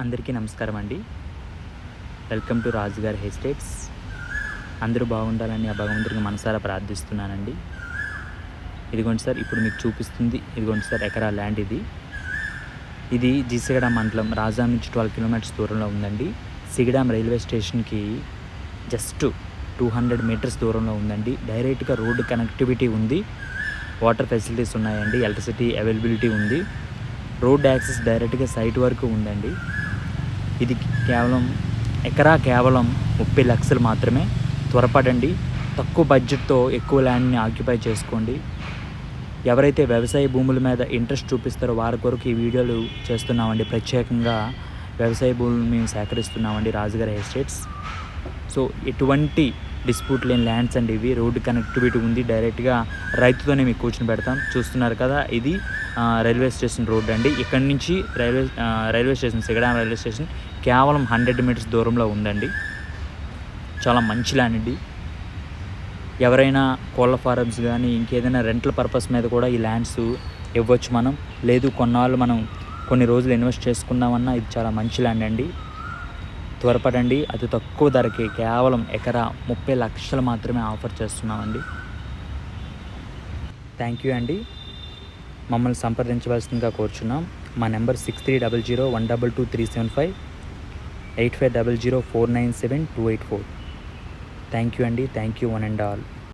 అందరికీ నమస్కారం అండి. వెల్కమ్ టు రాజుగారి హెస్టేట్స్. అందరూ బాగుండాలని ఆ భగవంతుడికి మనసారా ప్రార్థిస్తున్నానండి. ఇదిగోండి సార్ ఇప్పుడు మీకు చూపిస్తుంది. ఇదిగోండి సార్ ఎకరా ల్యాండ్ ఇది. ఇది జిసిగడాం మండలం రాజా నుంచి ట్వెల్వ్ కిలోమీటర్స్ దూరంలో ఉందండి. సిగడాం రైల్వే స్టేషన్కి జస్ట్ టూ హండ్రెడ్ మీటర్స్ దూరంలో ఉందండి. డైరెక్ట్గా రోడ్డు కనెక్టివిటీ ఉంది. వాటర్ ఫెసిలిటీస్ ఉన్నాయండి. ఎలక్ట్రిసిటీ అవైలబిలిటీ ఉంది. రోడ్ యాక్సెస్ డైరెక్ట్గా సైట్ వరకు ఉందండి. ఇది కేవలం ఎకరా కేవలం ముప్పై లక్షలు మాత్రమే. త్వరపడండి. తక్కువ బడ్జెట్తో ఎక్కువ ల్యాండ్ని ఆక్యుపై చేసుకోండి. ఎవరైతే వ్యవసాయ భూముల మీద ఇంట్రెస్ట్ చూపిస్తారో వారి కొరకు ఈ వీడియోలు చేస్తున్నామండి. ప్రత్యేకంగా వ్యవసాయ భూములు మేము సేకరిస్తున్నామండి రాజుగారి ఎస్టేట్స్ సో ఎటువంటి డిస్ప్యూట్ లేని ల్యాండ్స్ అండి ఇవి. రోడ్డు కనెక్టివిటీ ఉంది. డైరెక్ట్గా రైతుతోనే మీకు కూర్చొని పెడతాం. చూస్తున్నారు కదా ఇది రైల్వే స్టేషన్ రోడ్ అండి. ఇక్కడి నుంచి railway railway station Sigadam railway station కేవలం హండ్రెడ్ మీటర్స్ దూరంలో ఉందండి. చాలా మంచి ల్యాండ్ అండి. ఎవరైనా కోళ్ళ ఫారమ్స్ కానీ ఇంకేదైనా రెంట్ల పర్పస్ మీద కూడా ఈ ల్యాండ్స్ ఇవ్వచ్చు మనం. లేదు కొన్నాళ్ళు మనం కొన్ని రోజులు ఇన్వెస్ట్ చేసుకుందామన్నా ఇది చాలా మంచి ల్యాండ్ అండి. త్వరపడండి అతి తక్కువ ధరకి కేవలం ఎకరా ముప్పై లక్షలు మాత్రమే ఆఫర్ చేస్తున్నామండి. థ్యాంక్ యూ అండి. మమ్మల్ని సంప్రదించవలసిందిగా కోరుచున్నాం. మా number six three double zero one double two three seven five eight five double zero four nine seven two eight four thank you అండి. Thank you one and all